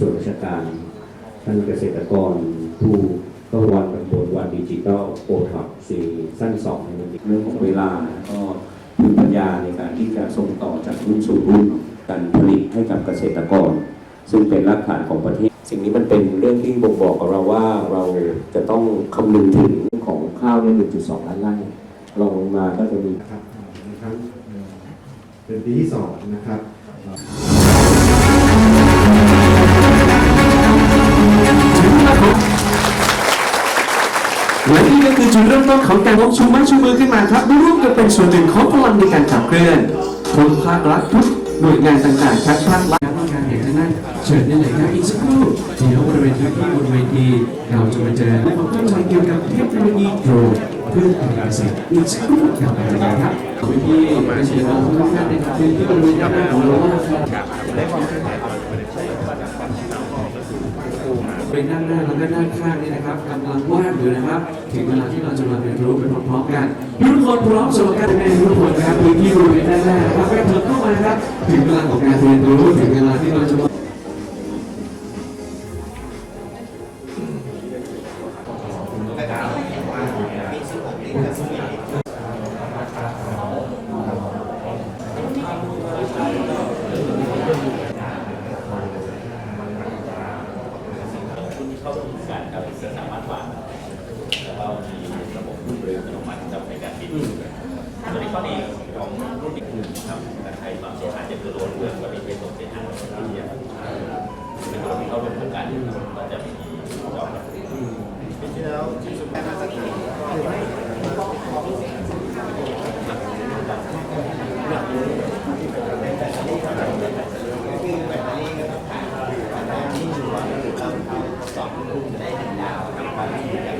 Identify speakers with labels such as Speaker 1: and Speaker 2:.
Speaker 1: ส่วนราชการ ท่านเกษตรกรผู้ก็วันตำบลวันดิจิทัลโอท็อปซีสั้นสองในวันนี้เรื่องของเวลาก็ภูมิปัญญาในการที่จะส่งต่อจากรุ่นสู่รุ่นการผลิตให้กับเกษตรกร ซึ่งเป็นรากฐานของประเทศ สิ่งนี้มันเป็นเรื่องที่บ่งบอกกับเราว่าเราจะต้องคำนึงถึงเรื่องของข้าวใน1.2 ล้านไร่รองลงมาก็จะมี
Speaker 2: ครับในครั้งเป็นปีที่สองนะครับ
Speaker 3: และนี่ก็คือจุดเริ่มต้นของการพกชูไม้ชูมือขึ้นมาครับร่วมกันเป็นส่วนหนึ่งของพลังในการขับเคลื่อนทุกภาครัฐทุกหน่วยงานต่างๆทั้งภาครัฐต้องการเห็นท่านนั้นเชิญได้เลยครับอีกสักครู่เดี๋ยวบริเวณพื้นที่บนเวทีเราจะมาเจอและความเข้าใจเกี่ยวกับเทคโนโลยีโดรนเพื่อการเกษตรอีกสักครู่ครับนะครับพื้นที่เกษตรกรทุกท่านในพื้นที่บริเวณด้านหน้าของเราครับ เป็นด้านหน้าแล้วก็ด้านข้างนี่นะครับกำลังว่างอยู่นะครับ ถึงเวลาที่เราจะมาเรียนรู้ไปพร้อมๆกันทุกคนพร้อมสำหรับการเรียนรู้ทุกคนนะครับพื้นที่บริเวณด้านหน้านะครับไปเถิดเข้ามานะครับถึงเวลาของการเรียนรู้ถึงเวลาที่เราจะมา
Speaker 4: เข้าถึงการการเป็นสามารถวางแล้วก็มีระบบรุ่นเร็วอัตโนมัติสำหรับในการบินตัวนี้ข้อดีของรุ่นอีกหนึ่งครับการใช้ความเสียหายจะคือล้วนเรื่องก็มีเป็นตัวเสียหายที่จะเป็นตัวที่เข้าร่วมโครงการนี้ก็จะมี ความรู้สึกอย่า
Speaker 1: ง